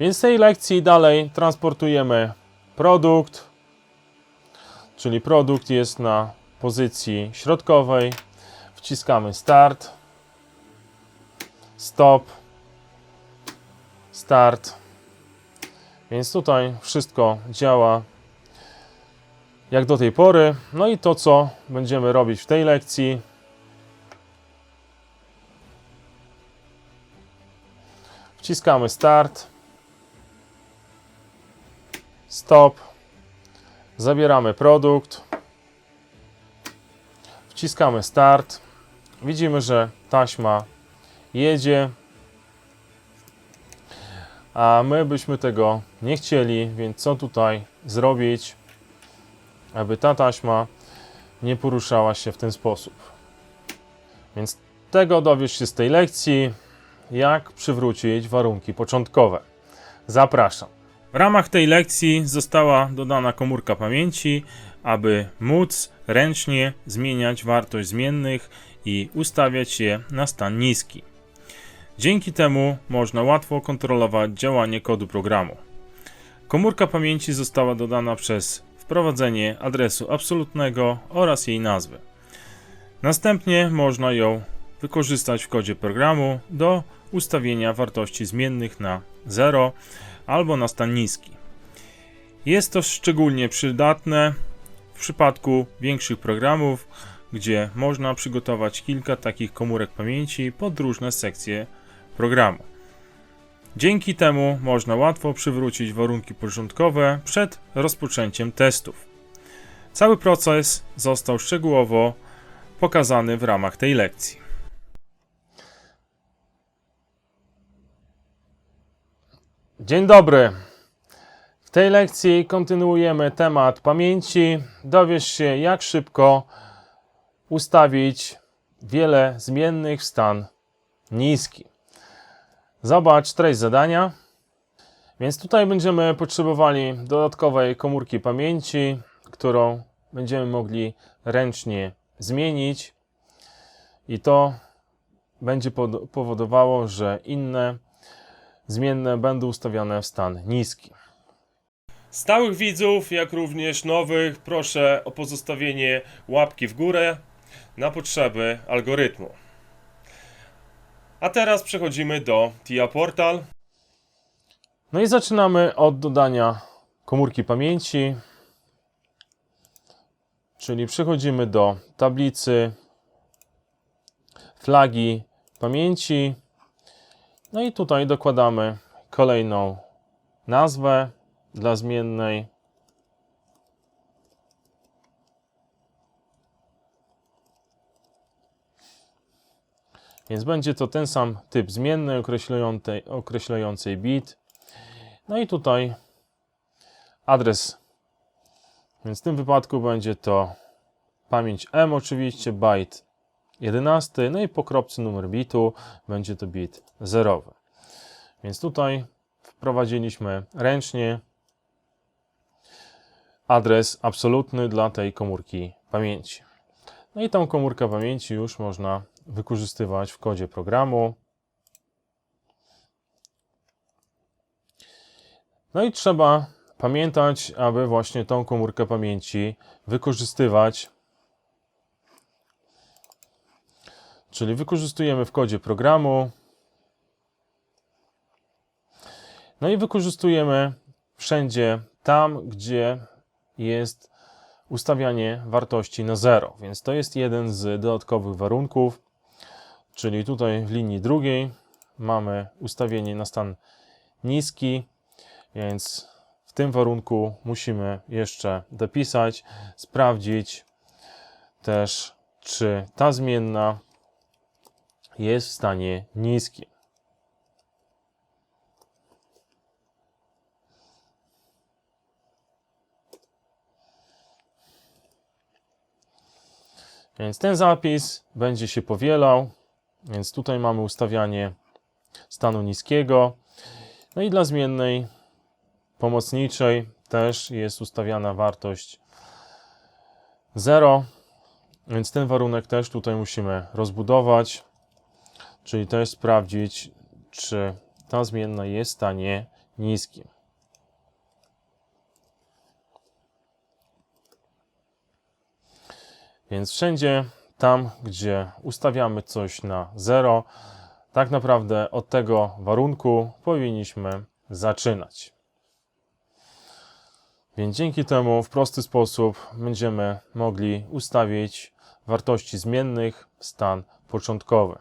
Więc w tej lekcji dalej transportujemy produkt, czyli produkt jest na pozycji środkowej. Wciskamy start, stop, start. Więc tutaj wszystko działa jak do tej pory. No i to, co będziemy robić w tej lekcji, wciskamy start, stop, zabieramy produkt, wciskamy start. Widzimy, że taśma jedzie, a my byśmy tego nie chcieli, więc co tutaj zrobić, aby ta taśma nie poruszała się w ten sposób. Więc tego dowiesz się z tej lekcji, jak przywrócić warunki początkowe. Zapraszam. W ramach tej lekcji została dodana komórka pamięci, aby móc ręcznie zmieniać wartość zmiennych i ustawiać je na stan niski. Dzięki temu można łatwo kontrolować działanie kodu programu. Komórka pamięci została dodana przez wprowadzenie adresu absolutnego oraz jej nazwy. Następnie można ją wykorzystać w kodzie programu do ustawienia wartości zmiennych na 0 albo na stan niski. Jest to szczególnie przydatne w przypadku większych programów, gdzie można przygotować kilka takich komórek pamięci pod różne sekcje programu. Dzięki temu można łatwo przywrócić warunki początkowe przed rozpoczęciem testów. Cały proces został szczegółowo pokazany w ramach tej lekcji. Dzień dobry. W tej lekcji kontynuujemy temat pamięci. Dowiesz się, jak szybko ustawić wiele zmiennych w stan niski. Zobacz treść zadania. Więc tutaj będziemy potrzebowali dodatkowej komórki pamięci, którą będziemy mogli ręcznie zmienić. I to będzie powodowało, że inne zmienne będą ustawiane w stan niski. Stałych widzów, jak również nowych, proszę o pozostawienie łapki w górę na potrzeby algorytmu. A teraz przechodzimy do TIA Portal. No i zaczynamy od dodania komórki pamięci. Czyli przechodzimy do tablicy flagi pamięci. No i tutaj dokładamy kolejną nazwę dla zmiennej. Więc będzie to ten sam typ zmiennej określającej, określającej bit. No i tutaj adres. Więc w tym wypadku będzie to pamięć M oczywiście, byte 11, no i po kropce numer bitu będzie to bit zerowy. Więc tutaj wprowadziliśmy ręcznie adres absolutny dla tej komórki pamięci. No i tą komórkę pamięci już można wykorzystywać w kodzie programu. No i trzeba pamiętać, aby właśnie tą komórkę pamięci wykorzystywać. Czyli wykorzystujemy w kodzie programu. No i wykorzystujemy wszędzie tam, gdzie jest ustawianie wartości na 0. Więc to jest jeden z dodatkowych warunków. Czyli tutaj w linii drugiej mamy ustawienie na stan niski, więc w tym warunku musimy jeszcze dopisać, sprawdzić też, czy ta zmienna jest w stanie niskim. Więc ten zapis będzie się powielał. Więc tutaj mamy ustawianie stanu niskiego. No i dla zmiennej pomocniczej też jest ustawiana wartość 0. Więc ten warunek też tutaj musimy rozbudować, czyli też sprawdzić, czy ta zmienna jest w stanie niskim. Więc wszędzie tam, gdzie ustawiamy coś na 0, tak naprawdę od tego warunku powinniśmy zaczynać. Więc dzięki temu w prosty sposób będziemy mogli ustawić wartości zmiennych w stan początkowy.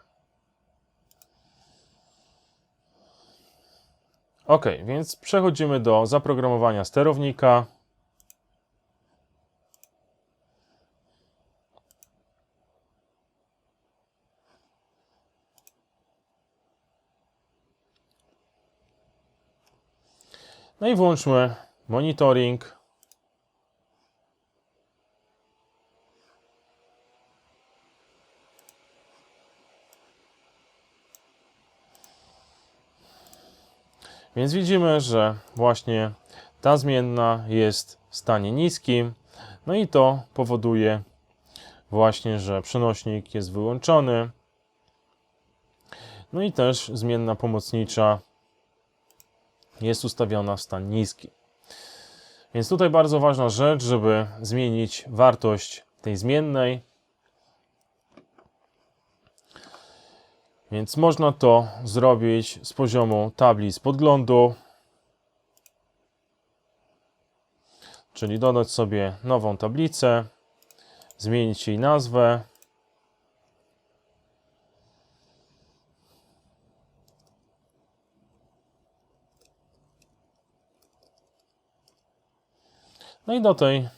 Ok, więc przechodzimy do zaprogramowania sterownika. No i włączmy monitoring. Więc widzimy, że właśnie ta zmienna jest w stanie niskim, no i to powoduje właśnie, że przenośnik jest wyłączony. No i też zmienna pomocnicza jest ustawiona w stan niski. Więc tutaj bardzo ważna rzecz, żeby zmienić wartość tej zmiennej. Więc można to zrobić z poziomu tablic podglądu, czyli dodać sobie nową tablicę, zmienić jej nazwę. No i do tej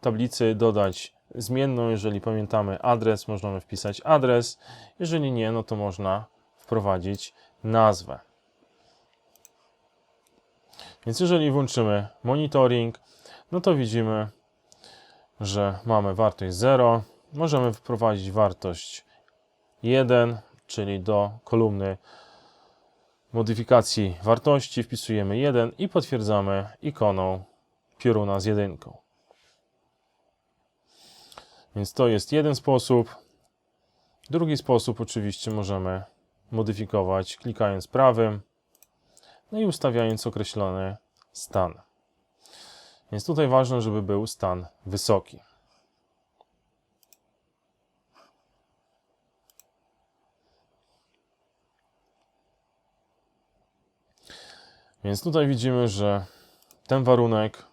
tablicy dodać zmienną, jeżeli pamiętamy adres, możemy wpisać adres. Jeżeli nie, no to można wprowadzić nazwę. Więc jeżeli włączymy monitoring, no to widzimy, że mamy wartość 0. Możemy wprowadzić wartość 1, czyli do kolumny modyfikacji wartości wpisujemy 1 i potwierdzamy ikoną pioruna z jedynką. Więc to jest jeden sposób. Drugi sposób oczywiście możemy modyfikować klikając prawym, no i ustawiając określony stan. Więc tutaj ważne, żeby był stan wysoki. Więc tutaj widzimy, że ten warunek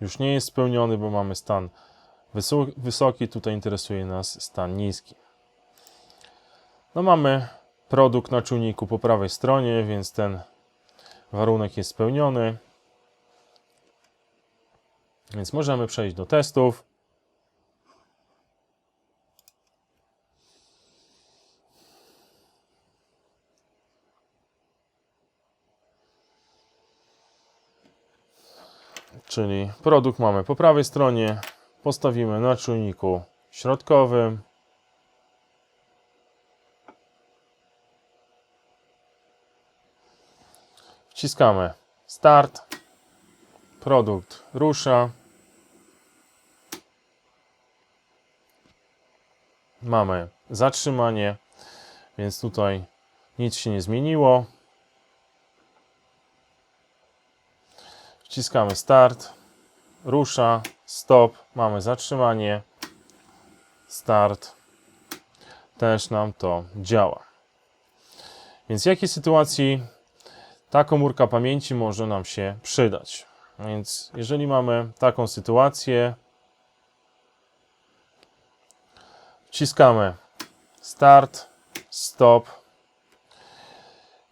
już nie jest spełniony, bo mamy stan wyso- wysoki, tutaj interesuje nas stan niski. No mamy produkt na czujniku po prawej stronie, więc ten warunek jest spełniony. Więc możemy przejść do testów. Czyli produkt mamy po prawej stronie, postawimy na czujniku środkowym. Wciskamy start. Produkt rusza. Mamy zatrzymanie, więc tutaj nic się nie zmieniło. Wciskamy start, rusza, stop, mamy zatrzymanie, start. Też nam to działa. Więc w jakiej sytuacji ta komórka pamięci może nam się przydać? Więc jeżeli mamy taką sytuację, wciskamy start, stop.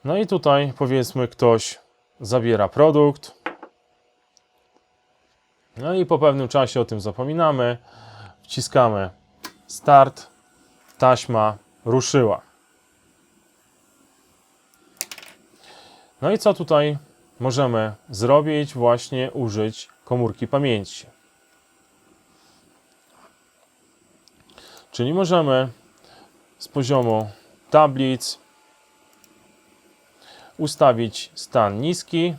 No i tutaj powiedzmy ktoś zabiera produkt. No i po pewnym czasie o tym zapominamy. Wciskamy start. Taśma ruszyła. No i co tutaj możemy zrobić? Właśnie użyć komórki pamięci. Czyli możemy z poziomu tablic ustawić stan niski.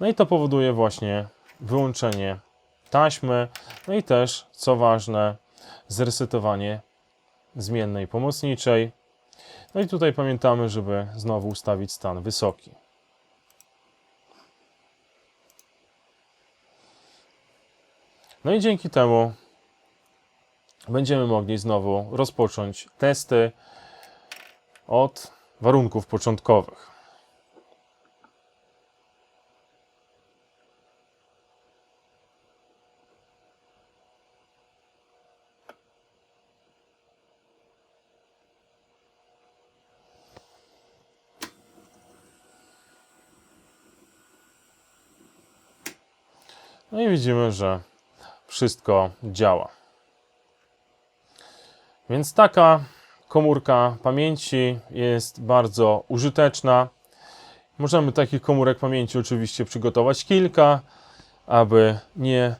No i to powoduje właśnie wyłączenie taśmy, no i też, co ważne, zresetowanie zmiennej pomocniczej. No i tutaj pamiętamy, żeby znowu ustawić stan wysoki. No i dzięki temu będziemy mogli znowu rozpocząć testy od warunków początkowych. No i widzimy, że wszystko działa. Więc taka komórka pamięci jest bardzo użyteczna. Możemy takich komórek pamięci oczywiście przygotować kilka, aby nie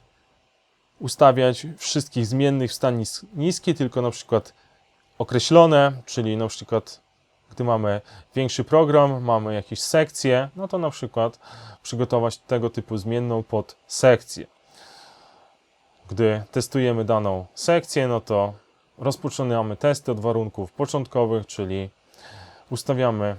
ustawiać wszystkich zmiennych w stan nis- niski, tylko na przykład określone, czyli na przykład gdy mamy większy program, mamy jakieś sekcje, no to na przykład przygotować tego typu zmienną pod sekcję. Gdy testujemy daną sekcję, no to rozpoczynamy testy od warunków początkowych, czyli ustawiamy